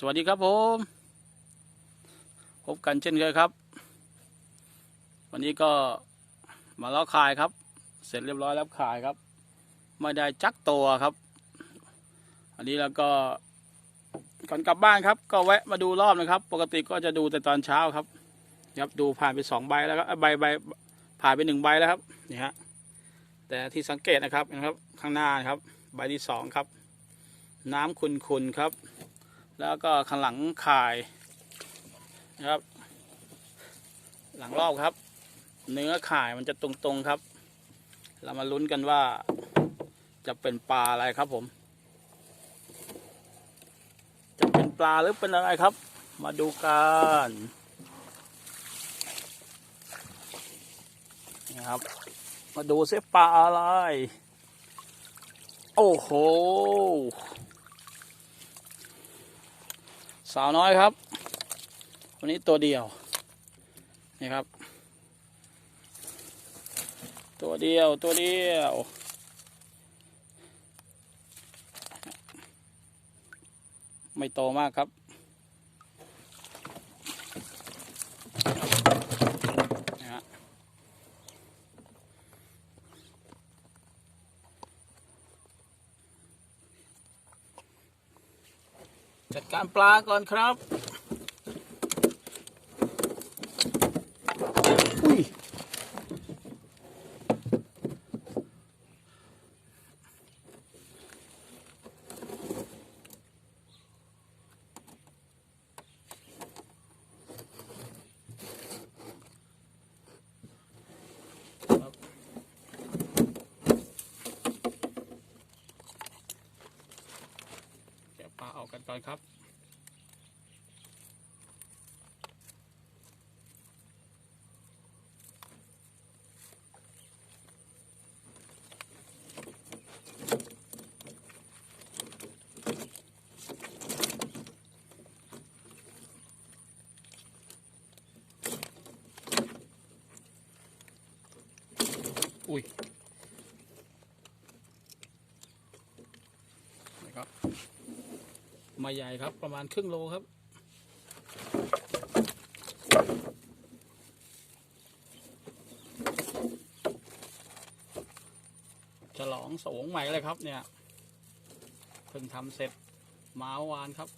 สวัสดีครับผม พบกันเช่นเคยครับ วันนี้ก็มาล้อคายครับ เสร็จเรียบร้อยแล้วขายครับ ไม่ได้จักตัวครับ อันนี้แล้วก็ก่อนกลับบ้านครับ ก็แวะมาดูรอบนะครับ ปกติก็จะดูแต่ตอนเช้าครับ ครับดูผ่านไปสองใบแล้วก็ใบใบผ่านไปหนึ่งใบแล้วครับนี่ฮะแต่ที่สังเกตนะครับนะครับข้างหน้านครับ ใบที่สองครับ น้ำขุนๆครับ แล้วก็ข้างหลังข่ายนะครับ หลังรอบครับ เนื้อข่ายมันจะตรงๆครับ เรามาลุ้นกันว่าจะเป็นปลาอะไรครับผม จะเป็นปลาหรือเป็นอะไรครับ มาดูกันนี่ครับ มาดูเสปลาอะไร โอ้โห สาวน้อยครับ วันนี้ตัวเดียว นี่ครับ ตัวเดียวตัวเดียว ไม่โตมากครับ จัดการปลาก่อนครับ อุ้ย เดี๋ยวปลาออ ก่อนครับ อุ้ยนะครับ มาใหญ่ครับ ประมาณครึ่งโลครับ ฉลองสวงใหม่เลยครับเนี่ย เพิ่งทำเสร็จมาวานครับ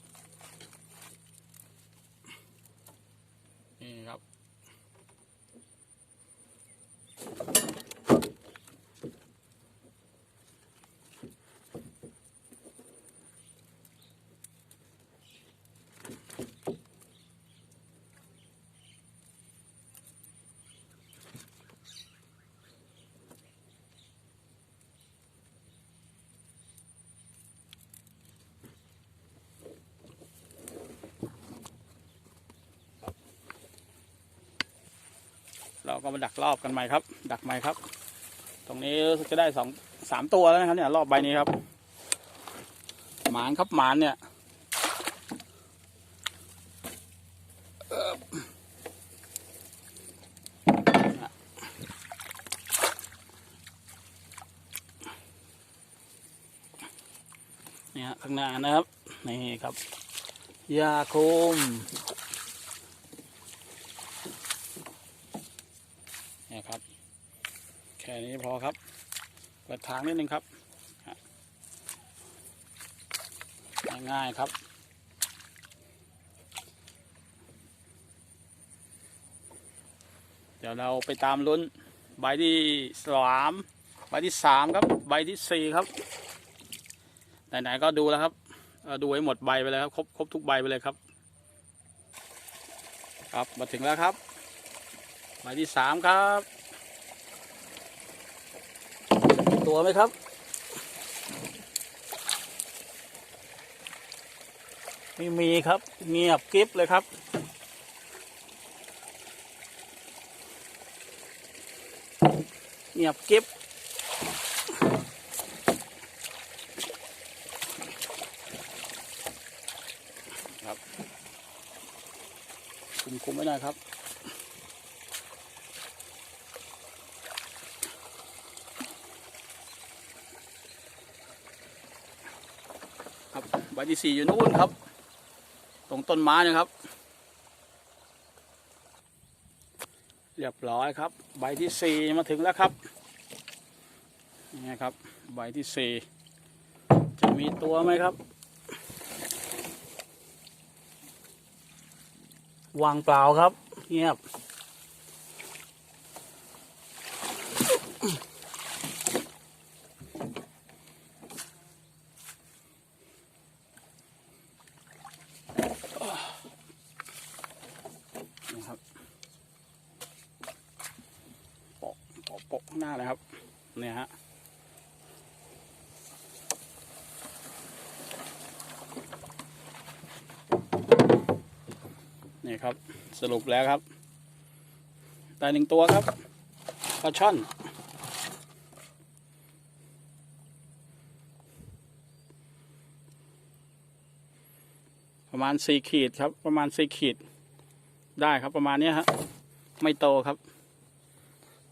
เราก็มาดักรอบกันใหม่ครับ ดักใหม่ครับ ตรงนี้จะได้สองสามตัวแล้วนะครับ เนี่ย รอบใบนี้ครับ หมานครับหมานเนี่ยเอิ่มเนี่ยข้างหน้านะครับ นี่ครับ ยาคุม เนี่ยครับ แค่ นี้พอครับ เปิดทางนิดนึงครับ ง่ายๆครับเดี๋ยวเราไปตามลุ้นใบที่สามใบที่สามครับ ใบที่สี่ครับ ไหนๆก็ดูแล้วครับดูให้หมดใบไปเลยครับ ครบครบทุกใบไปเลยครับ ครับมาถึงแล้วครับ ใบที่สามครับ ตัวไหมครับ ไม่มีครับ เงียบกริบเลยครับ เงียบกริบครับคุมคุมไม่ได้ครับ ครั บใบที่สี่อยู่นู่นครับ ตรงต้นไม้นะครับ เรียบร้อยครับ ใบที่สี่มาถึงแล้วครับนี่ครับ ใบที่สี่จะมีตัวไหมครับวางเปล่าครับ เงียบ นี่ครับโปะโปะโปะข้างห น้าเลยครับเนี่ยฮะนี่ครับสรุปแล้วครับได้หนึ่งตัวครับปลาช่อนประมาณสี่ขีดครับ ประมาณสี่ขีดได้ครับประมาณนี้ฮะไม่โตครับ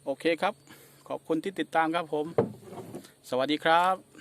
โอเคครับ ขอบคุณที่ติดตามครับผม สวัสดีครับ